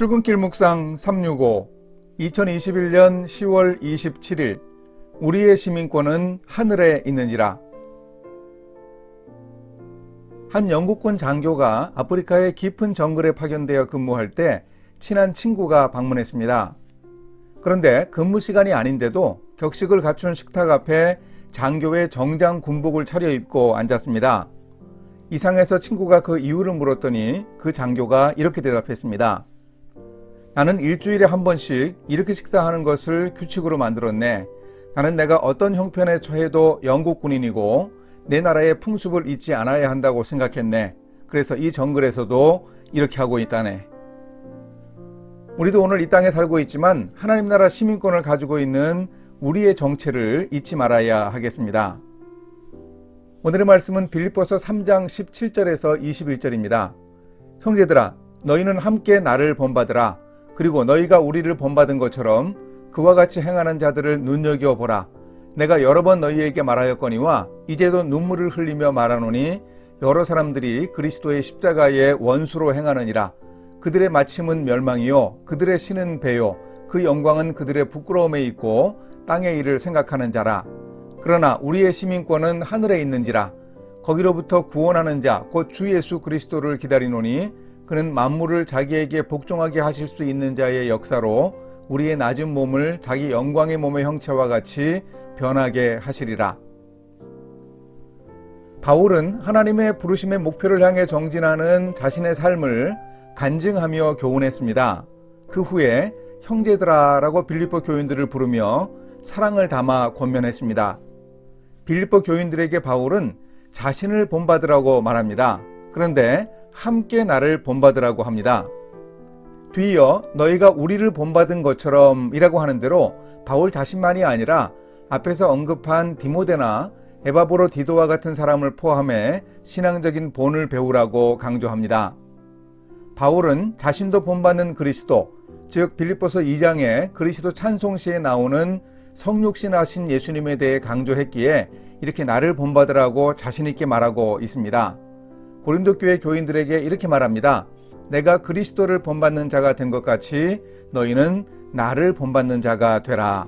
출근길 묵상 365 2021년 10월 27일 우리의 시민권은 하늘에 있는지라 한 영국군 장교가 아프리카의 깊은 정글에 파견되어 근무할 때 친한 친구가 방문했습니다. 그런데 근무 시간이 아닌데도 격식을 갖춘 식탁 앞에 장교의 정장 군복을 차려입고 앉았습니다. 이상해서 친구가 그 이유를 물었더니 그 장교가 이렇게 대답했습니다. 나는 일주일에 한 번씩 이렇게 식사하는 것을 규칙으로 만들었네. 나는 내가 어떤 형편에 처해도 영국 군인이고 내 나라의 풍습을 잊지 않아야 한다고 생각했네. 그래서 이 정글에서도 이렇게 하고 있다네. 우리도 오늘 이 땅에 살고 있지만 하나님 나라 시민권을 가지고 있는 우리의 정체를 잊지 말아야 하겠습니다. 오늘의 말씀은 빌립보서 3장 17절에서 21절입니다. 형제들아 너희는 함께 나를 본받으라 그리고 너희가 우리를 본받은 것처럼 그와 같이 행하는 자들을 눈여겨 보라. 내가 여러 번 너희에게 말하였거니와 이제도 눈물을 흘리며 말하노니 여러 사람들이 그리스도의 십자가의 원수로 행하느니라. 그들의 마침은 멸망이요 그들의 신은 배요 그 영광은 그들의 부끄러움에 있고 땅의 일을 생각하는 자라. 그러나 우리의 시민권은 하늘에 있는지라. 거기로부터 구원하는 자 곧 주 예수 그리스도를 기다리노니 그는 만물을 자기에게 복종하게 하실 수 있는 자의 역사로 우리의 낮은 몸을 자기 영광의 몸의 형체와 같이 변하게 하시리라. 바울은 하나님의 부르심의 목표를 향해 정진하는 자신의 삶을 간증하며 교훈했습니다. 그 후에 형제들아라고 빌립보 교인들을 부르며 사랑을 담아 권면했습니다. 빌립보 교인들에게 바울은 자신을 본받으라고 말합니다. 그런데 함께 나를 본받으라고 합니다. 뒤이어 너희가 우리를 본받은 것처럼 이라고 하는 대로 바울 자신만이 아니라 앞에서 언급한 디모데나 에바보로 디도와 같은 사람을 포함해 신앙적인 본을 배우라고 강조합니다. 바울은 자신도 본받는 그리스도, 즉 빌립보서 2장에 그리스도 찬송시에 나오는 성육신하신 예수님에 대해 강조했기에 이렇게 나를 본받으라고 자신있게 말하고 있습니다. 고린도 교회 교인들에게 이렇게 말합니다. 내가 그리스도를 본받는 자가 된 것 같이 너희는 나를 본받는 자가 되라.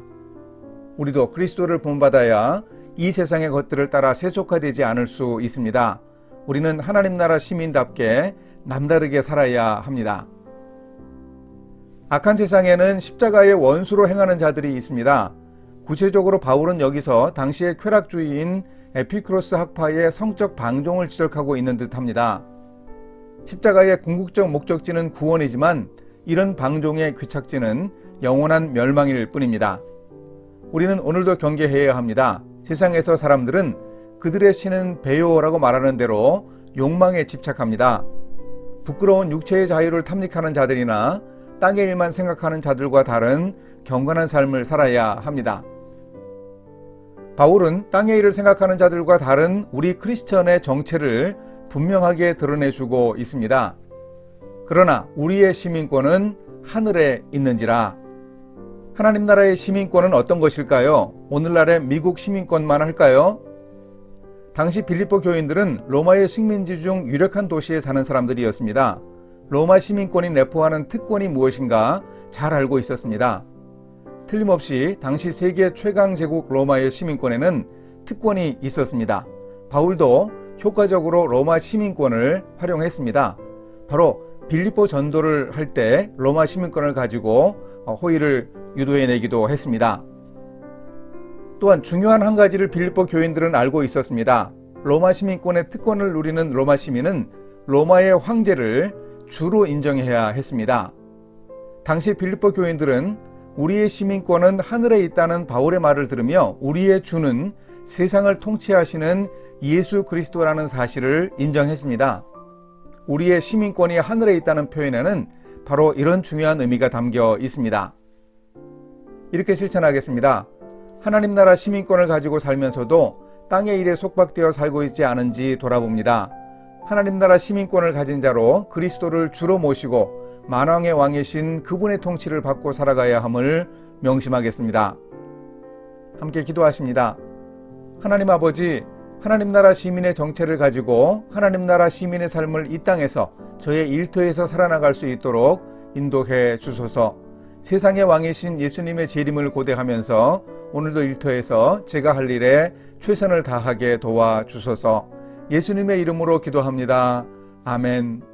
우리도 그리스도를 본받아야 이 세상의 것들을 따라 세속화되지 않을 수 있습니다. 우리는 하나님 나라 시민답게 남다르게 살아야 합니다. 악한 세상에는 십자가의 원수로 행하는 자들이 있습니다. 구체적으로 바울은 여기서 당시의 쾌락주의인 에피크로스 학파의 성적 방종을 지적하고 있는 듯 합니다. 십자가의 궁극적 목적지는 구원이지만 이런 방종의 귀착지는 영원한 멸망일 뿐입니다. 우리는 오늘도 경계해야 합니다. 세상에서 사람들은 그들의 신은 배요라고 말하는 대로 욕망에 집착합니다. 부끄러운 육체의 자유를 탐닉하는 자들이나 땅의 일만 생각하는 자들과 다른 경건한 삶을 살아야 합니다. 바울은 땅의 일을 생각하는 자들과 다른 우리 크리스천의 정체를 분명하게 드러내주고 있습니다. 그러나 우리의 시민권은 하늘에 있는지라. 하나님 나라의 시민권은 어떤 것일까요? 오늘날의 미국 시민권만 할까요? 당시 빌립보 교인들은 로마의 식민지 중 유력한 도시에 사는 사람들이었습니다. 로마 시민권이 내포하는 특권이 무엇인가 잘 알고 있었습니다. 틀림없이 당시 세계 최강 제국 로마의 시민권에는 특권이 있었습니다. 바울도 효과적으로 로마 시민권을 활용했습니다. 바로 빌리포 전도를 할 때 로마 시민권을 가지고 호의를 유도해내기도 했습니다. 또한 중요한 한 가지를 빌리포 교인들은 알고 있었습니다. 로마 시민권의 특권을 누리는 로마 시민은 로마의 황제를 주로 인정해야 했습니다. 당시 빌리포 교인들은 우리의 시민권은 하늘에 있다는 바울의 말을 들으며 우리의 주는 세상을 통치하시는 예수 그리스도라는 사실을 인정했습니다. 우리의 시민권이 하늘에 있다는 표현에는 바로 이런 중요한 의미가 담겨 있습니다. 이렇게 실천하겠습니다. 하나님 나라 시민권을 가지고 살면서도 땅의 일에 속박되어 살고 있지 않은지 돌아봅니다. 하나님 나라 시민권을 가진 자로 그리스도를 주로 모시고 만왕의 왕이신 그분의 통치를 받고 살아가야 함을 명심하겠습니다. 함께 기도하십니다. 하나님 아버지, 하나님 나라 시민의 정체를 가지고 하나님 나라 시민의 삶을 이 땅에서 저의 일터에서 살아나갈 수 있도록 인도해 주소서. 세상의 왕이신 예수님의 재림을 고대하면서 오늘도 일터에서 제가 할 일에 최선을 다하게 도와 주소서. 예수님의 이름으로 기도합니다. 아멘.